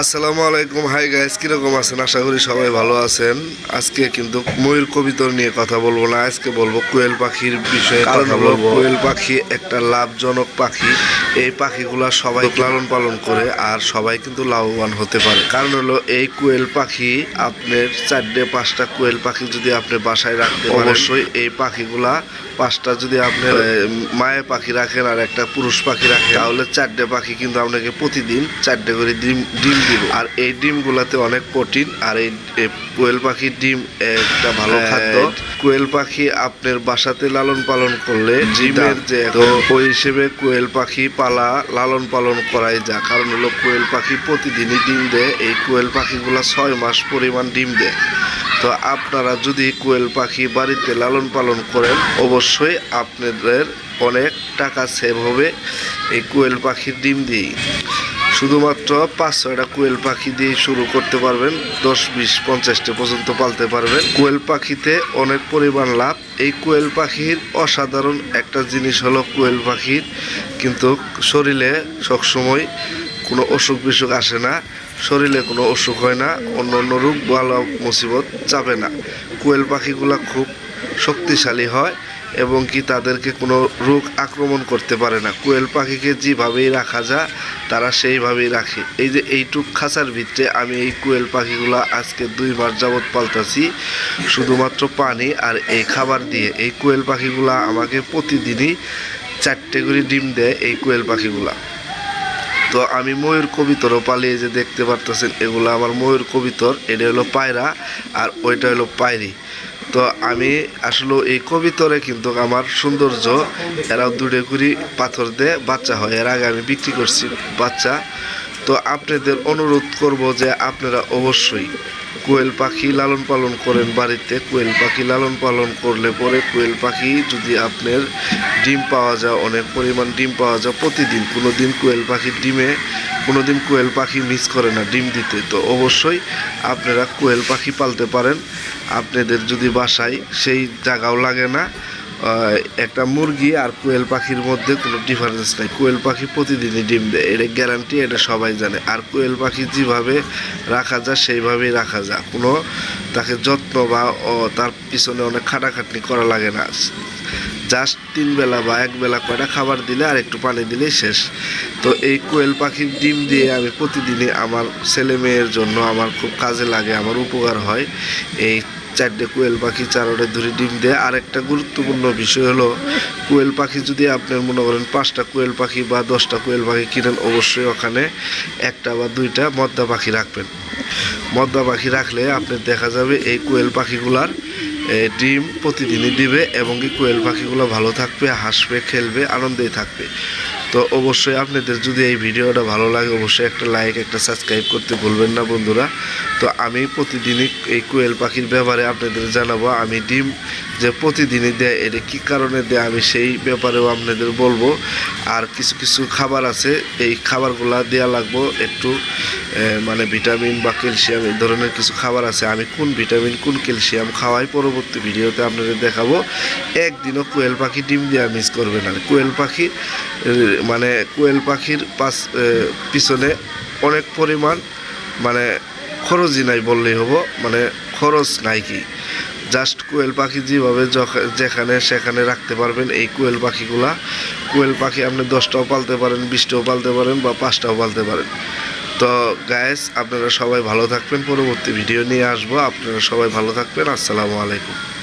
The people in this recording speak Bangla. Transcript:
আসসালামু আলাইকুম। হাই গাইস কীরকম আছেন? আশা করি সবাই ভালো আছেন। আজকে কিন্তু ময়ূর কবিতর নিয়ে কথা বলব না। আজকে বলব কোয়েল পাখির বিষয়ে কথা বলব। কোয়েল পাখি একটা লাভজনক পাখি। এই পাখিগুলা সবাই লালন পালন করে আর সবাই কিন্তু লাভবান হতে পারে। কারণ হলো এই কোয়েল পাখি আপনার চারটে পাঁচটা কোয়েল পাখি যদি আপনি বাসায় রাখতে অবশ্যই। এই পাখিগুলা পাঁচটা যদি আপনি আহ, মায়ে পাখি রাখেন আর একটা পুরুষ পাখি রাখেন তাহলে চারটে পাখি কিন্তু আপনাকে প্রতিদিন চারটে করে ডিম ডিম আর এই ডিমগুলাতে অনেক প্রোটিন আর এই কোয়েল পাখির ডিম একটা ভালো খাদ্য। কোয়েল পাখি আপনার বাসাতে লালন পালন করলে ডিমের যে ওই হিসেবে কোয়েল পাখি পালা লালন পালন করাই যা। কারণ হলো কোয়েল পাখি প্রতিদিনই ডিম দেয় এই কোয়েল পাখিগুলা ছয় মাস পরিমাণ ডিম দেয়। তো আপনারা যদি কোয়েল পাখি বাড়িতে লালন পালন করেন অবশ্যই আপনাদের অনেক টাকা সেভ হবে এই কোয়েল পাখির ডিম দিয়েই। শুধুমাত্র পাঁচ ছয়টা কোয়েল পাখি দিয়ে শুরু করতে পারবেন, দশ, বিশ, পঞ্চাশটা পর্যন্ত পালতে পারবেন। কোয়েল পাখিতে অনেক পরিমাণ লাভ। এই কোয়েল পাখির অসাধারণ একটা জিনিস হলো কোয়েল পাখির কিন্তু শরীরে সবসময় কোনো অসুখ বিসুখ আসে না, শরীরে কোনো অসুখ হয় না, অন্য অন্য রোগ ভালো মুসিবত চাপে না। কোয়েল পাখিগুলা খুব শক্তিশালী হয়। এবং কি তাদেরকে কোনো রোগ আক্রমণ করতে পারে না। কোয়েল পাখিকে যেভাবেই রাখা যায় তারা সেইভাবেই রাখে। এই যে এইটুক খাঁচার ভিতরে আমি এই কোয়েল পাখিগুলো আজকে দুই মাস যাবৎ পালতাছি, শুধুমাত্র পানি আর এই খাবার দিয়ে। এই কোয়েল পাখিগুলা আমাকে প্রতিদিনই চারটে করে ডিম দেয় এই কোয়েল পাখিগুলা। তো আমি ময়ূর কবিতরও পালিয়ে যে দেখতে পারতেছেন, এগুলো আমার ময়ূর কবিতর, এটা হলো পায়রা আর ওইটা হলো পায়রি। তো আমি আসলে এই কবিতরে কিন্তু আমার সৌন্দর্য এরা দূরে করে পাথর দিয়ে বাচ্চা হয়। এর আগে আমি বিক্রি করছি বাচ্চা। তো আপনাদের অনুরোধ করব যে আপনারা অবশ্যই কোয়েল পাখি লালন পালন করেন বাড়িতে। কোয়েল পাখি লালন পালন করলে পরে কোয়েল পাখি যদি আপনার ডিম পাওয়া যায়, অনেক পরিমাণ ডিম পাওয়া যায় প্রতিদিন। কোনো দিন কোয়েল পাখির ডিমে কোনো দিন কোয়েল পাখি মিস করে না ডিম দিতে। তো অবশ্যই আপনারা কোয়েল পাখি পালতে পারেন। আপনাদের যদি বাসায় সেই জায়গাও লাগে না একটা মুরগি আর কোয়েল পাখির মধ্যে কোনো ডিফারেন্স নাই। কোয়েল পাখি প্রতিদিনই ডিম দেয়, এটা গ্যারান্টি এটা সবাই জানে। আর কোয়েল পাখি যেভাবে রাখা যায়, সেইভাবেই রাখা যায়। কোনো তাকে যত্ন বা তার পিছনে অনেক খাটাখাটনি করা লাগে না। জাস্ট তিন বেলা বা এক বেলা কয়টা খাবার দিলে আর একটু পানি দিলেই শেষ। তো এই কোয়েল পাখির ডিম দিয়ে আমি প্রতিদিনই আমার ছেলে মেয়ের জন্য আমার খুব কাজে লাগে, আমার উপকার হয়। এই চারটে কোয়েল পাখি চারটে ধরে ডিম দেয়। আর একটা গুরুত্বপূর্ণ বিষয় হলো, কোয়েল পাখি যদি আপনার মনে করেন পাঁচটা কোয়েল পাখি বা দশটা কোয়েল পাখি কিনেন, অবশ্যই ওখানে একটা বা দুইটা মদ্দা পাখি রাখবেন। মদ্দা পাখি রাখলে আপনার দেখা যাবে এই কোয়েল পাখিগুলার ডিম প্রতিদিনই দিবে এবং কি কোয়েল পাখিগুলো ভালো থাকবে, হাসবে, খেলবে, আনন্দেই থাকবে। তো অবশ্যই আপনাদের যদি এই ভিডিওটা ভালো লাগে, অবশ্যই একটা লাইক একটা সাবস্ক্রাইব করতে ভুলবেন না বন্ধুরা। তো আমি প্রতিদিনই এই কোয়েল পাখির ব্যাপারে আপনাদের জানাব, আমি ডিম যে প্রতিদিনই দেয়, এটা কী কারণে দেয় আমি সেই ব্যাপারেও আপনাদের বলব। আর কিছু কিছু খাবার আছে, এই খাবারগুলা দেওয়া লাগবো একটু মানে ভিটামিন বা ক্যালসিয়াম, এই ধরনের কিছু খাবার আছে। আমি কোন ভিটামিন, কোন ক্যালসিয়াম খাওয়াই পরবর্তী ভিডিওতে আপনাদের দেখাবো। একদিনও কোয়েল পাখি ডিম দেওয়া মিস করবে না। কোয়েল পাখি মানে কোয়েল পাখির পাশ পিছনে অনেক পরিমাণ মানে খরচই নাই বললেই হব মানে খরচ নাই কি? জাস্ট কোয়েল পাখি যেভাবে যেখানে সেখানে রাখতে পারবেন, এই কোয়েল পাখিগুলা। কোয়েল পাখি আপনি দশটাও পালতে পারেন, বিশটাও পালতে পারেন বা পাঁচটাও পালতে পারেন। তো গায়েস আপনারা সবাই ভালো থাকবেন। পরবর্তী ভিডিও নিয়ে আসব। আপনারা সবাই ভালো থাকবেন। আসসালামু আলাইকুম।